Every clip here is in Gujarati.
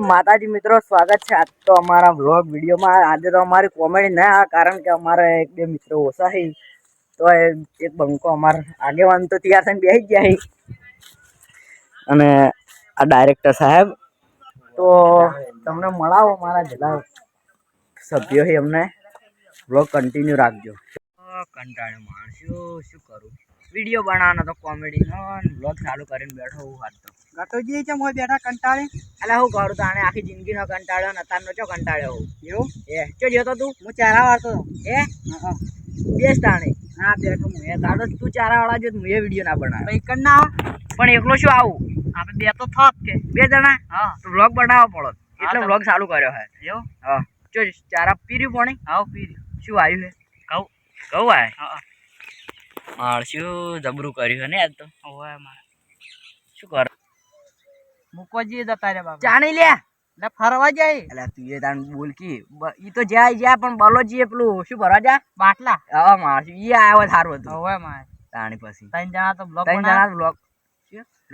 માતાજી મિત્રો, સ્વાગત છે આજ તો અમારા વ્લોગ વિડીયોમાં. આજે તો અમારી કોમેડી ના આ કારણ કે અમારે એક બે મિત્રો ઓછા છે. તો એક બંકો અમારે આગેવાન તો તૈયાર થઈને બેસી ગયા અને આ ડાયરેક્ટર સાહેબ, તો તમને મળાવો મારા જેટલા સભ્યો છે એમને. વ્લોગ કન્ટિન્યુ રાખજો. કંટાળ્યો માણસ્યો શું કરું? વીડિયો બનાવવાનો તો કોમેડીનો વ્લોગ ચાલુ કરીને બેઠો હું હાથ તો. ગટોજી ચમ હોય બેઠા કંટાળી? એટલે હું કરું તાણે આખી જિંદગીનો કંટાળ્યો ને તારનો ચો કંટાળ્યો હું? એવું? એ ચો જોતો તું હું ચારા વાળતો એ? બેસ તાણે. હા બેઠો હું. એ તારો તું ચારા વાળા જો હું એ વીડિયો ના બનાવ. ભાઈ કણ ના પણ એકલો શું આવું? આપણે બે તો થોત કે. બે જણા? હા. તો વ્લોગ બનાવવો પડો. એટલે બ્લોગ વ્લોગ ચાલુ કર્યો હે. એવું? હા. ચો ચારા પીર્યું પણ? હા પીર્યું શું આવ્યું હે? કહું કહું આય. હા. માળશું જબરું કર્યું ને આજ તો. ઓય મારે. શું કર? મૂકવાજી જતા રે બાબા જાણી લે. એટલે ફરવા જાય એટલે તું એ તાણ બોલ કી ઈ તો જાય જાય પણ બલોજી એ પેલું. શું ભરવા જા? બાટલા. હા માળશું ઈ આવ્યો સારું હતું. ઓય મારે. તાણી પછી. ત્રણ જણા તો બ્લોક ત્રણ જણા લોક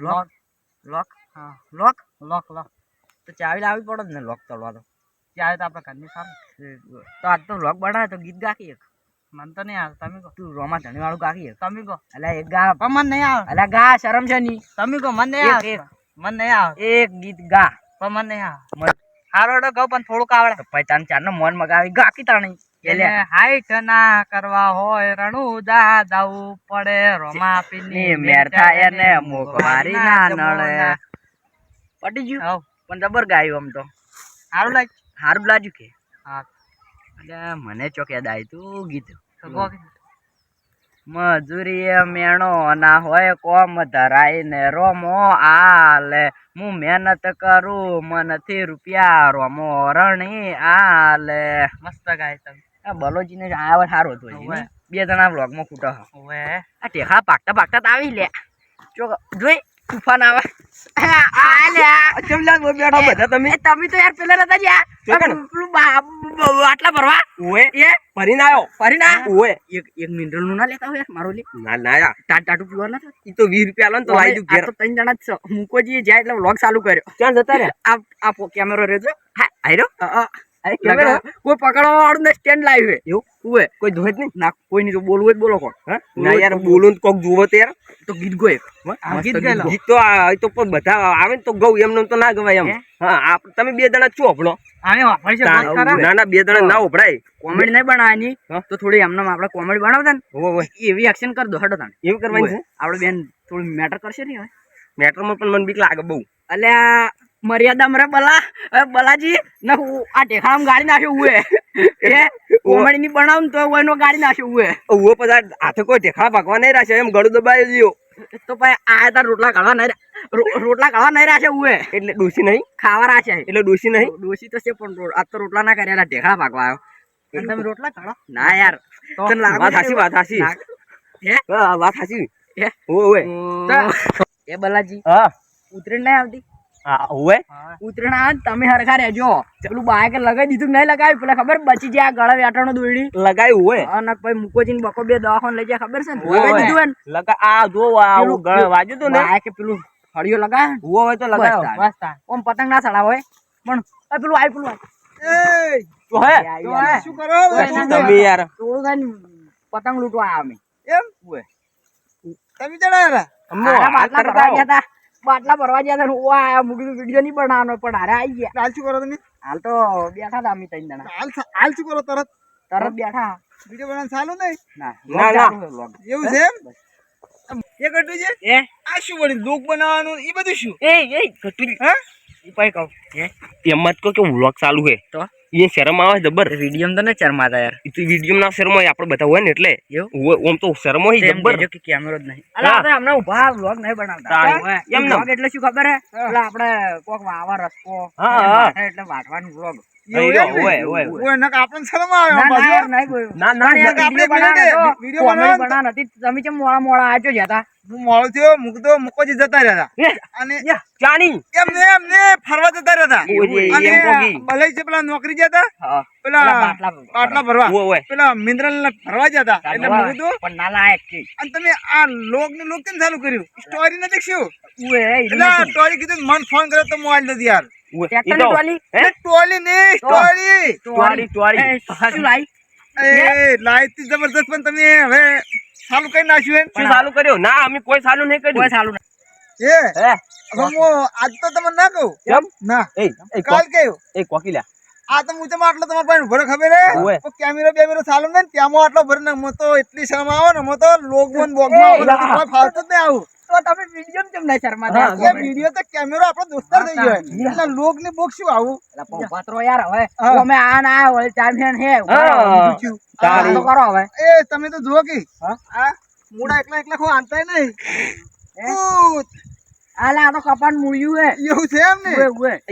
લોક લોક હા. લોક લોક લોક તો ચાવી લાવવી પડે જ ને લોક તળવા તો. ચાવી તો આપણે ઘરની સારું તો આજ તો લોક બનાવે તો ગીત ગાખી એક. મન તો નહીં આવે તમે કહો. તું રોમા ધણી વાળું કાકી તમે કહો. એટલે એક ગા. પણ મન નહીં આવે. એટલે ગા શરમ છે ની તમે કહો મન નહીં આવે. મન નહીં આવે. એક ગીત ગા. પણ મન નહીં આવે. મન- હારો તો કહું પણ થોડુંક આવડે. ભાઈ પછી તાન ચાર મન મગાવી ગાકી તાણી. એટલે હાઈટ ના કરવા હોય રણુદા જાવું પડે રોમા પીની મેર થાય ને મુખ મારી ના નળે. પટી ગયું? પણ જબર ગાયું આમ તો. હારું લાગ સારું લાગ્યું કે? હા. મને ચોક દાય તું ગીત. મજૂરી મેણો ના હોય કોમ ધરાય ને રોમો આલે. હું મહેનત કરું મનથી રૂપિયા રોમો રણી આલે. મસ્ત ગાય તમે. આ બલોજીને આવડ સારું હતું બે જણા બ્લોકમાં ખૂટો હવે. આ ટેખા પાકતા પાકતા તો આવી લે. જો જોઈ તુફાન આવે. આ ચમલા બહુ બેઠા બધા તમે? તમે તો યાર પેલા નતા જ્યાં આટલા ભરવા? ઓએ એ? ફરીને આવ્યો. ફરી ઓએ એક એક મિનરલનું ના લેતા હોય મારો લે. ના ના યાર. ટાટ ટાટું પીવા ના ઈ તો 20 રૂપિયા ને તો લાવી દઉં ઘેર. તો ત્રણ જણા છે. મૂકોજીએ જાય એટલે વ્લોગ ચાલુ કર્યો. ક્યાં જતા રે આ આ કેમેરો રેજો હા આયરો? આ- કોઈ પકડવા વાળું ને સ્ટેન્ડ લાવ્યું હે એવું? ઉવે. કોઈ ધોત નહીં? ના કોઈ નહીં બોલવું હોય તો બોલો કોણ? ના યાર બોલું ને કોક જુઓ તો યાર. તો ગીત ગો એક. આ મસ્ત ગીત ગીત. ગીત તો તો પણ બધા આવે ને તો ગૌ એમને તો ના ગવાય એમ. હા? આપ તમે બે જણા છો આપણો. ના ના બે જણા ના ઉભરાય કોમેડી નહીં બનાવવાની? તો થોડી એમને આપણે કોમેડી બનાવતા ને. એવી એક્શન કરી દો હટો તાણ એવું કરવાની છે? આપણે બેન થોડું મેટર કરશે ને હવે? મેટ્રોમાં પણ મને બીક લાગે બહુ. એટલે મર્યાદા મરે બલા. બલાજી ને આ ટેખામ ગાડી નાખ્યો ઉએ એ. કોમેડી ની બનાવ તો એનો ગાડી નાખ્યો ઉએ ઉવો પછી હાથે કોઈ ઢેખા પાકવા નહીં રાખે એમ ગળું દબાઈ લ્યો તો ભાઈ આ તાર રોટલા કાઢવા નહીં રોટલા કાઢવા નહીં રાખે ઉએ એટલે ડોસી નહીં? ખાવા રાખે એટલે ડોસી નહીં? ડોસી તો છે પણ આ તો રોટલા ના કર્યા ટેખા પાકવા આવ્યો. તમે રોટલા કાઢો ના યાર. વાત હાસી વાત હાસી હે? વાત હાસી હે? એ બલાજી હા. ઉતરેણ નહીં આવતી? હા હોવે. ઉતરેણ આવે તમે હરખા રહેજો. પેલું બાયકે લગાવી દીધું નહીં લગાવ્યું? પેલા ખબર બચી જાય ગળા વેટાણો દોડી લગાયું હોય અને પછી મુકોજીને બકો બે દવાખાને લઈ જાય ખબર છે ને? લગાવી દીધું ને? લગા આ જો આ ગળ વાજ્યું તું ને? કે પેલું હળિયો લગાવે હુવો હોય તો લગાવ. બસ ઓમ પતંગ ના સડા હોય. પણ પેલું આય પેલું એ તો હે. શું કરો તમે યાર? થોડું પતંગ લૂટવા આવ્યા એમ. તમે હાથ બાટલા ભરવા ગયા તા બાટલા ભરવા ગયા તા ને આયા મૂકી વીડિયો નહીં બનાવવાનો પણ હારે આવી ગયા. હાલ શું કરો તમે? હાલ તો બેઠા હતા અમે ત્રણ જણા. હાલ હાલ શું કરો તરત? તરત બેઠા. વીડિયો બનાવવાનું ચાલુ નહીં? ના ના, ના. ચાલુ છે vlog. એવું છે એમ? એ કટુ છે? એ? આ શું વળી લોક બનાવવાનું? એ બધું શું? એ એ હા? કહું. હે એમ જ કહો કે વ્લોગ ચાલુ હે તો? એ શરમ આવે જબર. વીડિયો તો શરમ ચરમાતા યાર. વીડિયો ના શરમ હોય આપણે બધા હોય ને એટલે. ઓમ તો શરમ હોય જબર. કે કેમેરો જ નહીં. અલા આપણે હમણાં ઊભા વ્લોગ નહીં બનાવતા. એમ ના. એટલે શું ખબર હે? એટલે આપણે કોક વાવા રસ્કો હા, એટલે વાટવાનું હતી. તમે કેમ મોડા મોડા આજો જતા હું મોડો થયો મૂકતો મૂકો જ જતા રહ્યા અને ચાણી એમ ને એમ ને ફરવા જતા રહ્યા ઓય, હતા એમ કોકી. અને ભલે છે પેલા નોકરી જતા હા. પેલા પેલા ભરવા. બાટલા ભરવા. ઓવે, ઓવે. પેલા મિનરલ ને ફરવા જતા એટલે ચાલવા. મૂકી પણ ના લાયક અને તમે આ લોક ને લોક કેમ ચાલુ કર્યું? સ્ટોરી નથી શું એટલે સ્ટોરી કીધું મન ફોન કર્યો તો મોબાઈલ નથી યાર. તો- ટોલી ની ટોલી ટોળી, ટોળી. એ, શું લાઈ? એ લાઈટ જબરદસ્ત પણ તમે હવે ચાલુ કરી નાખ્યું એમ. શું ચાલુ કર્યું? ના અમે કોઈ સાલું નહીં કોઈ કર્યું. સાલું નહીં. એ હે? આજ તો તમને ના કહું. કેમ? ના. એ એ કાલ કો- એ કોકિલા આ તો હું તમે આટલો તમારા પાસે ભરો ખબર હે? કેમેરો બેમેરો ચાલુ ને ત્યાંમાં આટલો ભર ને હું તો એટલી શરમ આવે ને મો તો લોગમાં ને બોગમાં આવું ને. જ નહીં આવું. તો તમે વીડિયો કેમ નહીં શરમાતા? એ વીડિયો તો કેમેરો આપણો દોસ્તાર થઈ ગયો એટલે લોગની બોક શું આવું? અલા, પણ યાર હવે. અમે આ ના આ ચામ્પિયન હે હા. બધું થયું. તાળી. આ તો કરો હવે. એ તમે તો જુઓ કે. આ મૂડા એકલા એકલા ખો આનતાય નહીં. હે? આ તો કપાન મૂળ્યું હે. એવું છે એમ ને?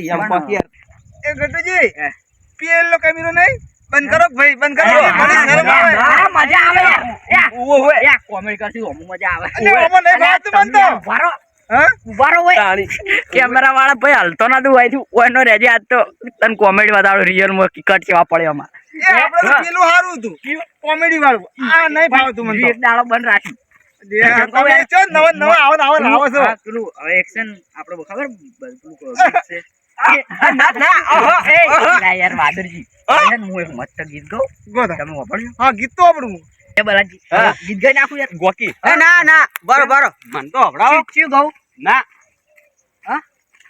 યાર. એ ગટુજી પેલો કેમેરો નહીં? બંધ કરો ભાઈ બંધ કરો. મજા આવે યાર. યા, કરશું, અમુક મજા આવે. અને આમાં નહીં અલા, ફાવતું મને તમે તો. ઊભા રહો, હા? ઊભા રહો ઓય. તાળી. કેમેરા વાળા ભાઈ હાલતો ના દઉં થી. ઓનો રેજે આજ તો તને કોમેડી વધારો રિયલમાં કટ કેવા પડે અમાર એ આપણે. પેલું સારું હતું. કોમેડી વાળું. આ નહીં ફાવતું મને એક દાડો બંધ ગીત તો તમે ચો નવા નવા આવો ને ને આવો છો હા, પેલું હવે એક્શન આપણે ખબર પેલું પેલું ના, યાર હા?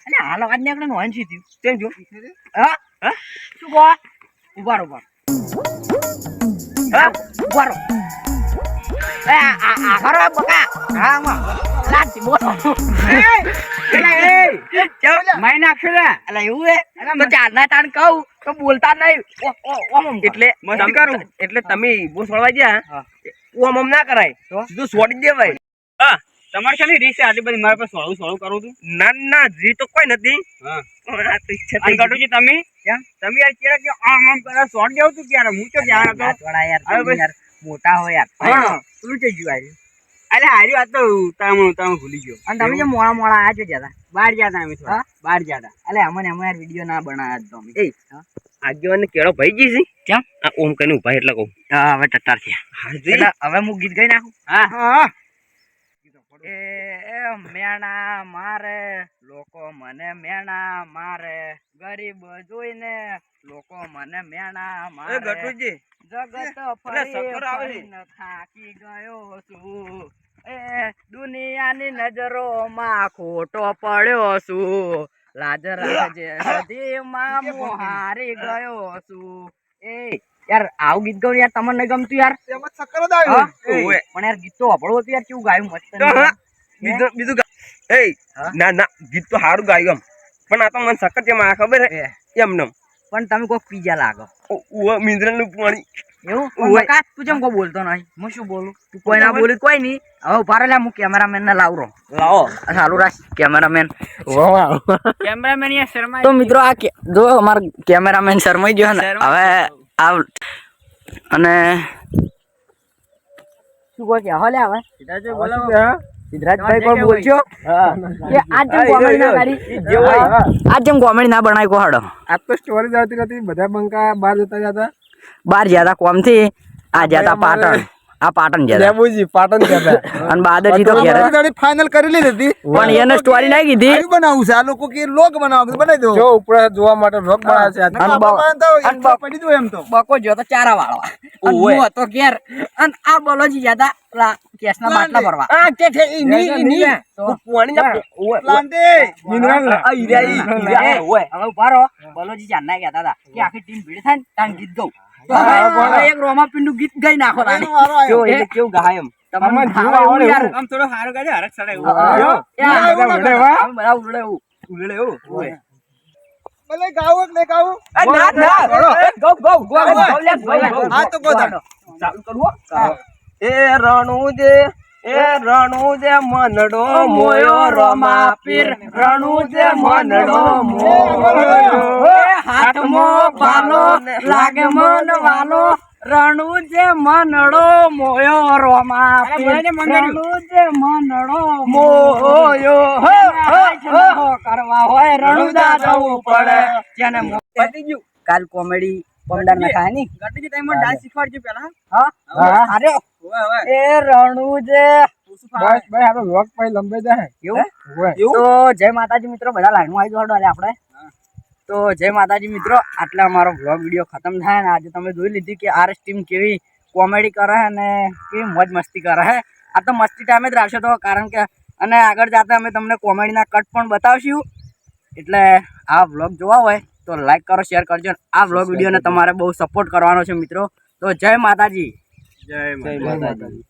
એને હું એક મસ્ત ગીત ગાઉં ગોતા તમે વાપરજો હા ગીત તો આપણું એ બલાજી હા. ગીત તો ચારના કહું તો બોલતા નહીં ઓ- ઓ- ઓમ ઓમ. એટલે મસ્તી તમે- કરું. એટલે તમે બોસ વળવા ગયા હા. ઓમ ઓમ ના કરાય તો? સીધું છોડી દેવાય હા તમારે છે ને રીસ છે આટલી બધી મારા પાસે સોળું સોળું કરું છું ના ના જી તો કોઈ નથી. ગટુજી તમે તમે યાર કેરા કે આમ આમ કરે સોટ દેવું તું ક્યારે હું તો જ્યાં હતો. યાર મોટા હોય યાર. પેલું થઈ ગયું આર્યું. અરે હારી વાત તો તમે તમે ભૂલી ગયો. અને તમે જે મોડા મોડા આયા છો જતા બહાર જતા અમે થોડા. હા? બહાર જતા અલે અમને અમે યાર વીડિયો ના બનાવ્યા તો અમે. એ આગેવાનને કેળો ભાઈ ગઈ છે? કેમ? આ ઓમ કરીને ઊભા એટલે કહું. હા હવે ટટ્ટાર થયા. હવે હું ગીત ગાઈ નાખું? હા. હા. એ મેણા મારે લોકો મને મેણા મારે. ગરીબ જોઈને લોકો મને મેણા મારે. ગટુજી. જગત ફરી થાકી ગયો છું. એ દુનિયાની નજરોમાં ખોટો પડ્યો છું. લાજ નદી માં મોહારી હારી ગયો છું. એ યાર આવું ગીત ગાઉં યાર તમને નહીં ગમતું યાર. એમાં ચક્કર જ હા? પણ યાર ગીત તો વાપરવું હતું યાર કેવું ગાયું મસ્ત બીજું બીજું એ ના ના ગીત તો સારું ગાયું એમ. પણ આ તો મને સખત એમ આ ખબર એમ નમ પણ તમે કોઈ પીજા લાગો. મિનરલનું પાણી. એવું? ઓવે. તું જેમ કોઈ બોલતો નહીં. હું શું બોલું? તું કોઈ ના બોલી કોઈ નહીં. હવે ઊભા રહે હું કેમેરામેન ને લાવરો. લાવો. ચાલુ રાખ કેમેરામેન. કેમેરામેન યાર શર્મા તો મિત્રો આ જો અમારો કેમેરામેન શરમાઈ ગયો ને હવે આ અને શું કહો છો હલે હવે. સિદ્ધરાજભાઈ કોઈ બોલજો કે આજ જેમ કોમેડી ના કરી આજ જેમ કોમેડી ના બનાવી કોહડો આજ તો સ્ટોરી આવતી નથી બધા બંકા બહાર જતા જતા બાર જતા કોમથી આ જતા પાટણ. આ પાટણ જતા લેબુજી પાટણ જતા અને બાદરજી તો ઘેર. ફાઇનલ કરી લીધી હતી. પણ એને સ્ટોરી નાખી દીધી. આયુ બનાવું છે? આ લોકો કે લોક બનાવો બનાવી દો જો ઉપર જોવા માટે લોક બનાવે છે અને બાપા અને પડી દો એમ તો. બકો જો તો ચારા વાળવા. અને હું હતો ઘેર. અને આ બોલોજી જતા કેસના બાટલા ભરવા. આ કે છે પાણી ના. મિનરલ આ. હવે કહેતા હતા કે આખી ટીમ ભીડ થાય ને ગીત ગાઉં. એક રોમા પિંડું ગીત ગાઈ નાખો તાણી. વારો આવ્યો. કેવું કેવું ગાય એમ તમને જીવ આવડે એવું આમ થોડો સારું ગાજે હરખ સડાય એવું. હા, આવ્યો? એ એવું એવું. ભલે ગાવું કે ગાવું ના ના ગો ગો ગો ગો કરું હો. એ રણુજે જે મનડો મોયો રમા પીર રણુજે મનડો મોયો. હાથમાં ભાલો લાગે મન વાલો. રણુ જે મનડો મોયો રોમા રણુ જે મનડો મોયો. કરવા હોય રણુદા જવું પડે. જેને પતી ગયું. કાલ કોમેડી પમદાર ના ખાયની ગટજી ટાઈમમાં ડાન્સ શીખવાડજો પેલા હા. હા. અરે એ રણુ જે. બસ ભાઈ આપણો વ્લોગ ભાઈ લંબાઈ જાય એવું? તો જય માતાજી મિત્રો બધા લાઈનમાં આવી જોડો આપણે. તો જય માતાજી મિત્રો આટલા અમારો વ્લોગ વીડિયો ખતમ થાય ને આજે તમે જોઈ લીધી કે આરએસ ટીમ કેવી કોમેડી કરે છે અને કેવી મોજ મસ્તી કરે છે આ તો મસ્તી ટાઈમે જ રાખશો તો કારણ કે અને આગળ જતા અમે તમને કોમેડીના કટ પણ બતાવશું. એટલે આ વ્લોગ જોવા હોય. તો લાઈક કરો શેર કરજો આ વ્લોગ વિડીયોને તમારે બહુ સપોર્ટ કરવાનો છે મિત્રો. તો જય માતાજી. જય માતાજી.